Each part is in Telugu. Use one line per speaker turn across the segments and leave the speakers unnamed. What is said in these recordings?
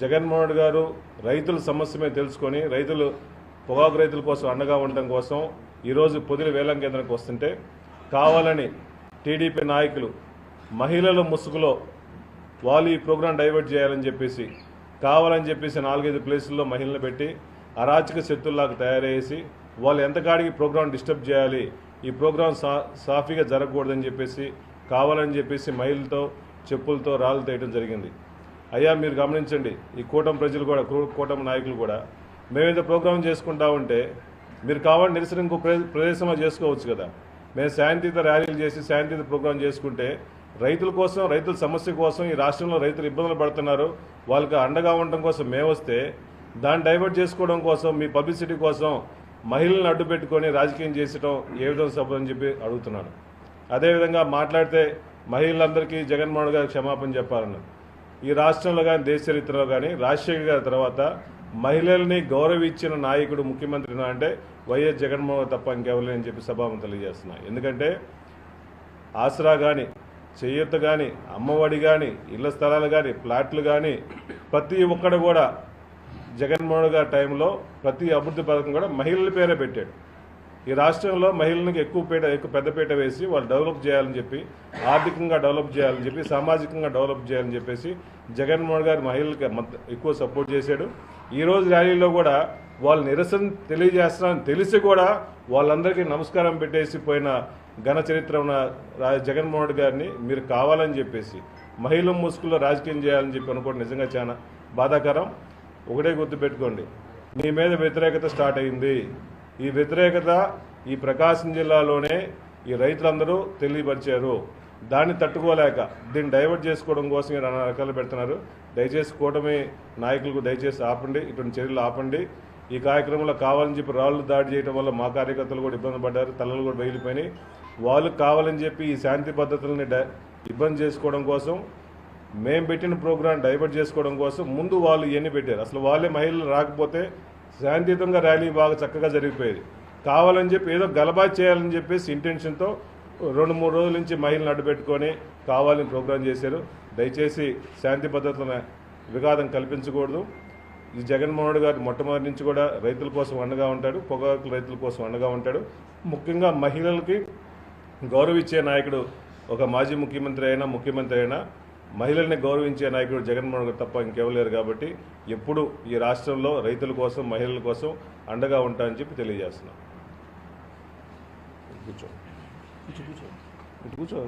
జగన్మోహన్ రెడ్డి గారు రైతుల సమస్య మీద తెలుసుకొని రైతులు పొగాకు రైతుల కోసం అండగా ఉండడం కోసం ఈరోజు పొదిలి వేలం కేంద్రానికి వస్తుంటే కావాలని టీడీపీ నాయకులు మహిళల ముసుగులో వాళ్ళు ఈ ప్రోగ్రాం డైవర్ట్ చేయాలని చెప్పేసి కావాలని చెప్పేసి నాలుగైదు ప్లేసుల్లో మహిళలు పెట్టి అరాచక శక్తుల్లాగా తయారయ్యేసి వాళ్ళు ఎంతకాడికి ప్రోగ్రాం డిస్టర్బ్ చేయాలి ఈ ప్రోగ్రాం సా సాఫీగా జరగకూడదని చెప్పేసి కావాలని చెప్పేసి మహిళలతో చెప్పులతో రాళ్ళు తేయడం జరిగింది. అయ్యా మీరు గమనించండి ఈ కూటమి ప్రజలు కూడా కూటమి నాయకులు కూడా మేమేదో ప్రోగ్రాం చేసుకుంటా ఉంటే మీరు కావాలని నిరసన ఇంకో ప్ర- ప్రదేశంలో చేసుకోవచ్చు కదా. మేము శాంతియుత ర్యాలీలు చేసి శాంతియుత ప్రోగ్రాం చేసుకుంటే రైతుల కోసం రైతుల సమస్య కోసం ఈ రాష్ట్రంలో రైతులు ఇబ్బందులు పడుతున్నారు వాళ్ళకి అండగా ఉండడం కోసం మేము వస్తే దాన్ని డైవర్ట్ చేసుకోవడం కోసం మీ పబ్లిసిటీ కోసం మహిళలను అడ్డు పెట్టుకొని రాజకీయం చేసడం ఏ విధంగా సభ అని చెప్పి అడుగుతున్నాను. అదేవిధంగా మాట్లాడితే మహిళలందరికీ జగన్మోహన్ గారు క్షమాపణ చెప్పాలన్నారు. ఈ రాష్ట్రంలో కానీ దేశ చరిత్రలో కానీ రాజశేఖర్ గారి తర్వాత మహిళల్ని గౌరవించిన నాయకుడు ముఖ్యమంత్రి అంటే వైఎస్ జగన్మోహన్ తప్ప ఇంకెవరు అని చెప్పి సభాము తెలియజేస్తున్నా. ఎందుకంటే ఆసరా కానీ చెయ్యొత్త కానీ అమ్మఒడి కానీ ఇళ్ళ స్థలాలు కానీ ప్లాట్లు కానీ ప్రతి ఒక్కడు కూడా జగన్మోహన్ గారి టైంలో ప్రతి అభివృద్ధి పథకం కూడా మహిళల పేరే పెట్టాడు. ఈ రాష్ట్రంలో మహిళలకు ఎక్కువ పీట ఎక్కువ పెద్దపీట వేసి వాళ్ళు డెవలప్ చేయాలని చెప్పి ఆర్థికంగా డెవలప్ చేయాలని చెప్పి సామాజికంగా డెవలప్ చేయాలని చెప్పేసి జగన్మోహన్ గారు మహిళలకు ఎక్కువ సపోర్ట్ చేశాడు. ఈరోజు ర్యాలీలో కూడా వాళ్ళు నిరసన తెలియజేస్తున్నారని తెలిసి కూడా వాళ్ళందరికీ నమస్కారం పెట్టేసి పోయిన ఘన చరిత్ర ఉన్న జగన్మోహన్ రెడ్డి గారిని మీరు కావాలని చెప్పేసి మహిళల ముసుగులో రాజకీయం చేయాలని చెప్పి అనుకోవడం నిజంగా చాలా బాధాకరం. ఒకటే గుర్తుపెట్టుకోండి మీ మీద వ్యతిరేకత స్టార్ట్ అయింది. ఈ వ్యతిరేకత ఈ ప్రకాశం జిల్లాలోనే ఈ రైతులందరూ తెలియపరిచారు. దాన్ని తట్టుకోలేక దీన్ని డైవర్ట్ చేసుకోవడం కోసం ఇక్కడ నానా రకాలు పెడుతున్నారు. దయచేసి కూటమి నాయకులకు దయచేసి ఆపండి ఇటువంటి చర్యలు ఆపండి. ఈ కార్యక్రమంలో కావాలని చెప్పి రాళ్ళు దాడి చేయడం వల్ల మా కార్యకర్తలు కూడా ఇబ్బంది పడ్డారు తలలు కూడా బయలిపోయినాయి వాళ్ళు కావాలని చెప్పి ఈ శాంతి పద్ధతులని ఇబ్బంది చేసుకోవడం కోసం మేము పెట్టిన ప్రోగ్రాం డైవర్ట్ చేసుకోవడం కోసం ముందు వాళ్ళు ఇవన్నీ పెట్టారు. అసలు వాళ్ళే మహిళలు రాకపోతే శాంతియుతంగా ర్యాలీ బాగా చక్కగా జరిగిపోయేది. కావాలని చెప్పి ఏదో గలబా చేయాలని చెప్పేసి ఇంటెన్షన్తో రెండు మూడు రోజుల నుంచి మహిళలు అడ్డుపెట్టుకొని కావాలని ప్రోగ్రాం చేశారు. దయచేసి శాంతి పద్ధతులను విఘాతం కల్పించకూడదు. ఈ జగన్మోహన్ రెడ్డి గారు మొట్టమొదటి నుంచి కూడా రైతుల కోసం అండగా ఉంటాడు. పొగాకు రైతుల కోసం అండగా ఉంటాడు. ముఖ్యంగా మహిళలకి గౌరవించే నాయకుడు ఒక మాజీ ముఖ్యమంత్రి అయినా ముఖ్యమంత్రి అయినా మహిళల్ని గౌరవించే నాయకుడు జగన్మోహన్ గారు తప్ప ఇంకెవరు లేరు కాబట్టి ఎప్పుడు ఈ రాష్ట్రంలో రైతుల కోసం మహిళల కోసం అండగా ఉంటానని చెప్పి తెలియజేస్తున్నాం. కూర్చో. ఇటు కూర్చో.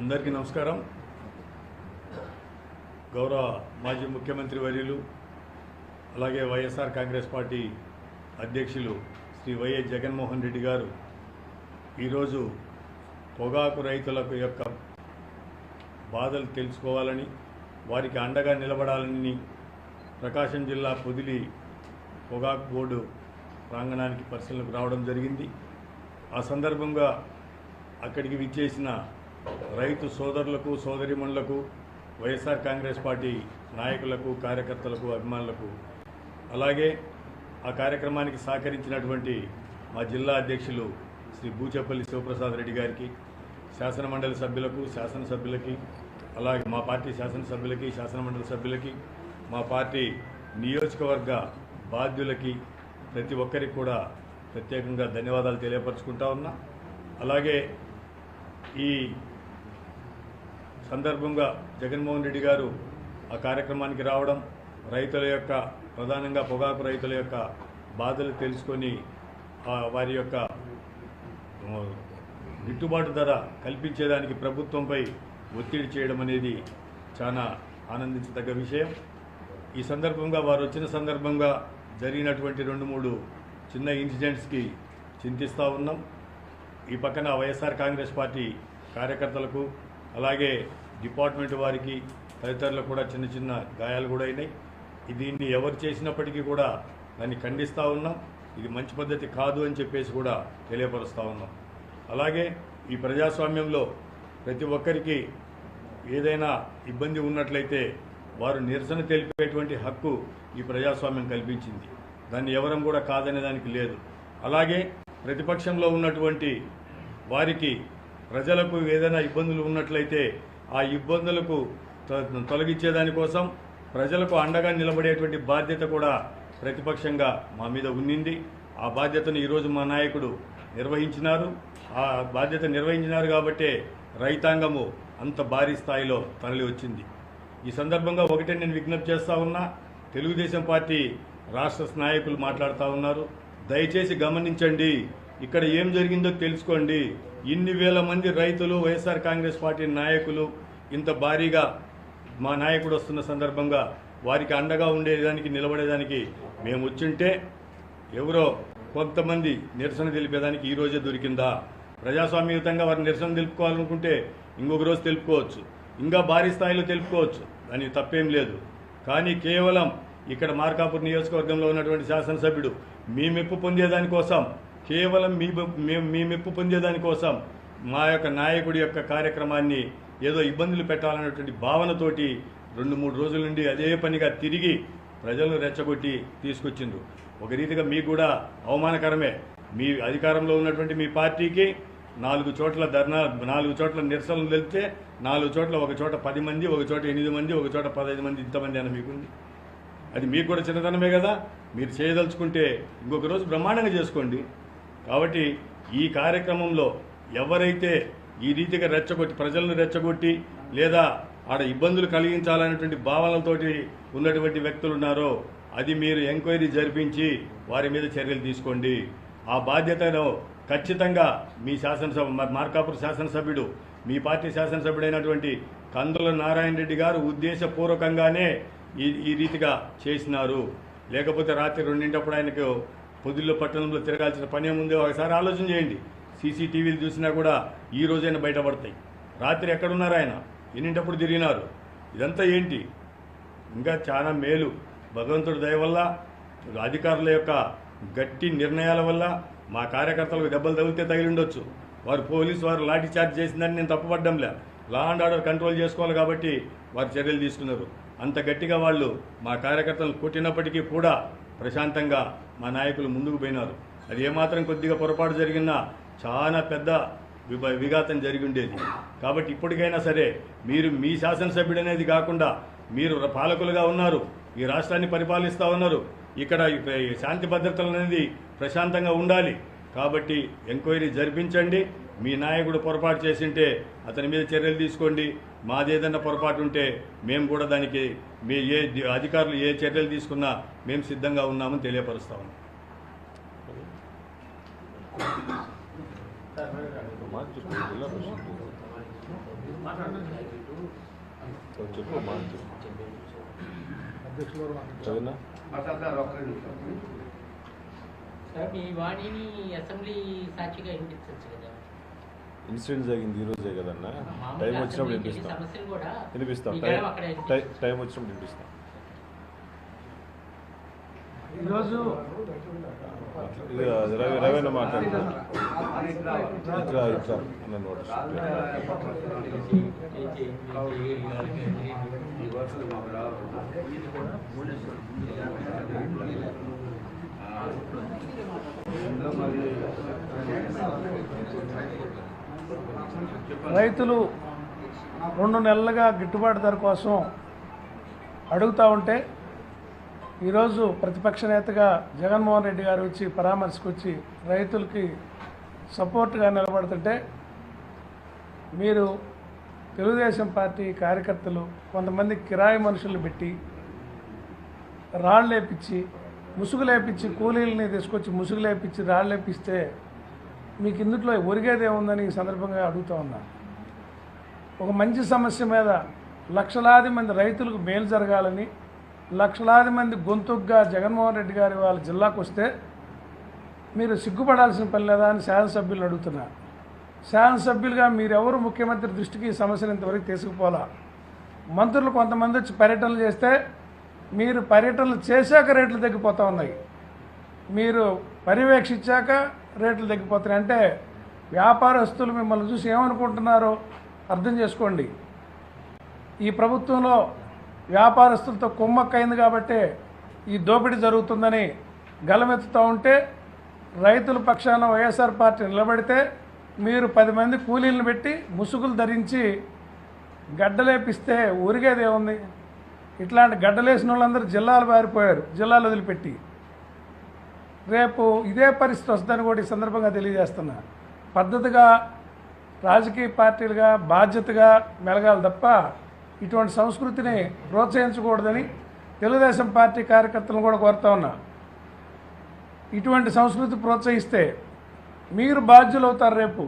అందరికీ నమస్కారం. గౌరవ మాజీ ముఖ్యమంత్రి వర్యులు అలాగే వైఎస్ఆర్ కాంగ్రెస్ పార్టీ అధ్యక్షులు శ్రీ వైఎస్ జగన్మోహన్ రెడ్డి గారు ఈరోజు పొగాకు రైతులకు యొక్క బాధలు తెలుసుకోవాలని వారికి అండగా నిలబడాలని ప్రకాశం జిల్లా పొదిలి పొగాకు బోర్డు ప్రాంగణానికి పరిశీలనకు రావడం జరిగింది. ఆ సందర్భంగా అక్కడికి విచ్చేసిన రైతు సోదరులకు సోదరిమణులకు వైఎస్ఆర్ కాంగ్రెస్ పార్టీ నాయకులకు కార్యకర్తలకు అభిమానులకు అలాగే ఆ కార్యక్రమానికి సహకరించినటువంటి మా జిల్లా అధ్యక్షులు శ్రీ బూచేపల్లి శివప్రసాద్ రెడ్డి గారికి శాసనమండలి సభ్యులకు శాసనసభ్యులకి అలాగే మా పార్టీ శాసనసభ్యులకి శాసనమండలి సభ్యులకి మా పార్టీ నియోజకవర్గ బాధ్యులకి ప్రతి ఒక్కరికి కూడా ప్రత్యేకంగా ధన్యవాదాలు తెలియపరచుకుంటా ఉన్నా. అలాగే ఈ సందర్భంగా జగన్మోహన్ రెడ్డి గారు ఆ కార్యక్రమానికి రావడం రైతుల యొక్క ప్రధానంగా పొగాకు రైతుల యొక్క బాధలు తెలుసుకొని వారి యొక్క గిట్టుబాటు ధర కల్పించేదానికి ప్రభుత్వంపై ఒత్తిడి చేయడం అనేది చాలా ఆనందించదగ్గ విషయం. ఈ సందర్భంగా వారు వచ్చిన సందర్భంగా జరిగినటువంటి రెండు మూడు చిన్న ఇన్సిడెంట్స్కి చింతిస్తూ ఉన్నాం. ఈ పక్కన వైఎస్ఆర్ కాంగ్రెస్ పార్టీ కార్యకర్తలకు అలాగే డిపార్ట్మెంట్ వారికి తదితరులకు కూడా చిన్న చిన్న గాయాలు కూడా అయినాయి. దీన్ని ఎవరు చేసినప్పటికీ కూడా దాన్ని ఖండిస్తూ ఉన్నాం. ఇది మంచి పద్ధతి కాదు అని చెప్పేసి కూడా తెలియపరుస్తూ ఉన్నాం. అలాగే ఈ ప్రజాస్వామ్యంలో ప్రతి ఒక్కరికి ఏదైనా ఇబ్బంది ఉన్నట్లయితే వారు నిరసన తెలిపేటువంటి హక్కు ఈ ప్రజాస్వామ్యం కల్పించింది. దాన్ని ఎవరం కూడా కాదనే దానికి లేదు. అలాగే ప్రతిపక్షంలో ఉన్నటువంటి వారికి ప్రజలకు ఏదైనా ఇబ్బందులు ఉన్నట్లయితే ఆ ఇబ్బందులకు తొ- తొలగించేదానికోసం ప్రజలకు అండగా నిలబడేటువంటి బాధ్యత కూడా ప్రతిపక్షంగా మా మీద ఉన్నింది. ఆ బాధ్యతను ఈరోజు మా నాయకుడు నిర్వహించినారు. ఆ బాధ్యత నిర్వహించినారు కాబట్టే రైతాంగము అంత భారీ స్థాయిలో తరలి వచ్చింది. ఈ సందర్భంగా ఒకటే నేను విజ్ఞప్తి చేస్తూ ఉన్నా తెలుగుదేశం పార్టీ రాష్ట్ర నాయకులు మాట్లాడుతూ ఉన్నారు. దయచేసి గమనించండి ఇక్కడ ఏం జరిగిందో తెలుసుకోండి. ఇన్ని వేల మంది రైతులు వైఎస్ఆర్ కాంగ్రెస్ పార్టీ నాయకులు ఇంత భారీగా మా నాయకుడు వస్తున్న సందర్భంగా వారికి అండగా ఉండేదానికి నిలబడేదానికి మేము వచ్చుంటే ఎవరో కొంతమంది నిరసన తెలిపేదానికి ఈరోజే దొరికిందా? ప్రజాస్వామ్యయుతంగా వారు నిరసన తెలుపుకోవాలనుకుంటే ఇంకొక రోజు తెలుపుకోవచ్చు. ఇంకా భారీ స్థాయిలో తెలుపుకోవచ్చు. దానికి తప్పేం లేదు. కానీ కేవలం ఇక్కడ మార్కాపూర్ నియోజకవర్గంలో ఉన్నటువంటి శాసనసభ్యుడు మీ మెప్పు పొందేదానికోసం కేవలం మీ మీ- మీ మెప్పు పొందేదానికోసం మా యొక్క నాయకుడి యొక్క కార్యక్రమాన్ని ఏదో ఇబ్బందులు పెట్టాలన్నటువంటి భావనతోటి రెండు మూడు రోజుల నుండి అదే పనిగా తిరిగి ప్రజలను రెచ్చగొట్టి తీసుకొచ్చిండ్రు. ఒక రీతిగా మీకు కూడా అవమానకరమే. మీ అధికారంలో ఉన్నటువంటి మీ పార్టీకి నాలుగు చోట్ల ధర్నా నాలుగు చోట్ల నిరసనలు తెలిపితే నాలుగు చోట్ల ఒక చోట పది మంది ఒక చోట ఎనిమిది మంది ఒక చోట పదహైదు మంది ఇంతమంది అని మీకుంది. అది మీకు కూడా చిన్నతనమే కదా. మీరు చేయదలుచుకుంటే ఇంకొక రోజు బ్రహ్మాండంగా చేసుకోండి. కాబట్టి ఈ కార్యక్రమంలో ఎవరైతే ఈ రీతిగా రెచ్చగొట్టి ప్రజలను రెచ్చగొట్టి లేదా ఆడ ఇబ్బందులు కలిగించాలనేటువంటి భావనలతోటి ఉన్నటువంటి వ్యక్తులు ఉన్నారో అది మీరు ఎంక్వైరీ జరిపించి వారి మీద చర్యలు తీసుకోండి. ఆ బాధ్యతను ఖచ్చితంగా మీ శాసనసభ మార్కాపురం శాసనసభ్యుడు మీ పార్టీ శాసనసభ్యుడైనటువంటి కందుల నారాయణ రెడ్డి గారు ఉద్దేశపూర్వకంగానే ఈ ఈ రీతిగా చేసినారు. లేకపోతే రాత్రి రెండింటప్పుడు ఆయనకు పొద్దుల్లో పట్టణంలో తిరగాల్సిన పని ఏముందో? ఒకసారి ఆలోచన చేయండి. సీసీటీవీలు చూసినా కూడా ఈ రోజైనా బయటపడతాయి. రాత్రి ఎక్కడున్నారు ఆయన? ఎన్నింటప్పుడు తిరిగినారు? ఇదంతా ఏంటి? ఇంకా చాలా మేలు. భగవంతుడి దయ వల్ల అధికారుల యొక్క గట్టి నిర్ణయాల వల్ల మా కార్యకర్తలకు దెబ్బలు తగిలితే తగిలి ఉండొచ్చు వారు పోలీసు వారు లాఠీ చార్జ్ చేసిందని నేను తప్పుపడ్డంలే. లా అండ్ ఆర్డర్ కంట్రోల్ చేసుకోవాలి కాబట్టి వారు చర్యలు తీసుకున్నారు. అంత గట్టిగా వాళ్ళు మా కార్యకర్తలను కొట్టినప్పటికీ కూడా ప్రశాంతంగా మా నాయకులు ముందుకు పోయినారు. అది ఏమాత్రం కొద్దిగా పొరపాటు జరిగినా చాలా పెద్ద విభ విఘాతం జరిగి ఉండేది. కాబట్టి ఇప్పటికైనా సరే మీరు మీ శాసనసభ్యుడు అనేది కాకుండా మీరు పాలకులుగా ఉన్నారు. ఈ రాష్ట్రాన్ని పరిపాలిస్తూ ఉన్నారు. ఇక్కడ శాంతి భద్రతలు అనేది ప్రశాంతంగా ఉండాలి. కాబట్టి ఎంక్వైరీ జరిపించండి. మీ నాయకుడు పొరపాటు చేసింటే అతని మీద చర్యలు తీసుకోండి. మాదేదన్నా పొరపాటు ఉంటే మేము కూడా దానికి మీ ఏ అధికారులు ఏ చర్యలు తీసుకున్నా మేము సిద్ధంగా ఉన్నామని తెలియపరుస్తా ఉన్నాం
మార్చు జిల్లా పరిషత్ చెప్పు మార్చు చదివినా
సార్ మీ వాణిని అసెంబ్లీ సాక్షిగా వినిపించవచ్చు కదా
ఇన్సిడెంట్ జరిగింది ఈ రోజే కదన్నా? టైం వచ్చినప్పుడు వినిపిస్తాం. వినిపిస్తాం. టైం వచ్చినప్పుడు వినిపిస్తాం.
ఈరోజు
రవీణ
రైతులు రెండు నెలలుగా గిట్టుబాటు ధర కోసం అడుగుతూ ఉంటే ఈరోజు ప్రతిపక్ష నేతగా జగన్మోహన్ రెడ్డి గారు వచ్చి పరామర్శకొచ్చి రైతులకి సపోర్ట్గా నిలబడుతుంటే మీరు తెలుగుదేశం పార్టీ కార్యకర్తలు కొంతమంది కిరాయి మనుషులు పెట్టి రాళ్ళు లేపించి ముసుగు లేపించి కూలీలని తీసుకొచ్చి ముసుగు లేపించి రాళ్ళు లేపిస్తే మీకు ఇందులో ఒరిగేది ఏముందని ఈ సందర్భంగా అడుగుతూ ఉన్నాను ఒక మంచి సమస్య మీద లక్షలాది మంది రైతులకు మేలు జరగాలని లక్షలాది మంది గొంతుగ్గా జగన్మోహన్ రెడ్డి గారి వాళ్ళ జిల్లాకు వస్తే మీరు సిగ్గుపడాల్సిన పని లేదా అని శాసనసభ్యులు అడుగుతున్నారు శాసనసభ్యులుగా మీరెవరు ముఖ్యమంత్రి దృష్టికి ఈ సమస్యను ఇంతవరకు తీసుకుపోలా? మంత్రులు కొంతమంది వచ్చి పర్యటనలు చేస్తే మీరు పర్యటనలు చేశాక రేట్లు తగ్గిపోతూ ఉన్నాయి. మీరు పర్యవేక్షించాక రేట్లు తగ్గిపోతున్నాయి. అంటే వ్యాపారస్తులు మిమ్మల్ని చూసి ఏమనుకుంటున్నారో అర్థం చేసుకోండి. ఈ ప్రభుత్వంలో వ్యాపారస్తులతో కుమ్మక్కైంది కాబట్టే ఈ దోపిడీ జరుగుతుందని గలమెత్తుతూ ఉంటే రైతుల పక్షాన వైఎస్ఆర్ పార్టీ నిలబడితే మీరు పది మంది కూలీలను పెట్టి ముసుగులు ధరించి గడ్డలేపిస్తే ఊరిగేది ఇట్లాంటి గడ్డలేసిన వాళ్ళందరూ జిల్లాలు పారిపోయారు జిల్లాలు వదిలిపెట్టి. రేపు ఇదే పరిస్థితి వస్తుందని కూడా ఈ సందర్భంగా తెలియజేస్తున్నా. పద్ధతిగా రాజకీయ పార్టీలుగా బాధ్యతగా మెలగాలి తప్ప ఇటువంటి సంస్కృతిని ప్రోత్సహించకూడదని తెలుగుదేశం పార్టీ కార్యకర్తలను కూడా కోరుతా ఉన్నా. ఇటువంటి సంస్కృతి ప్రోత్సహిస్తే మీరు బాధ్యులవుతారు రేపు.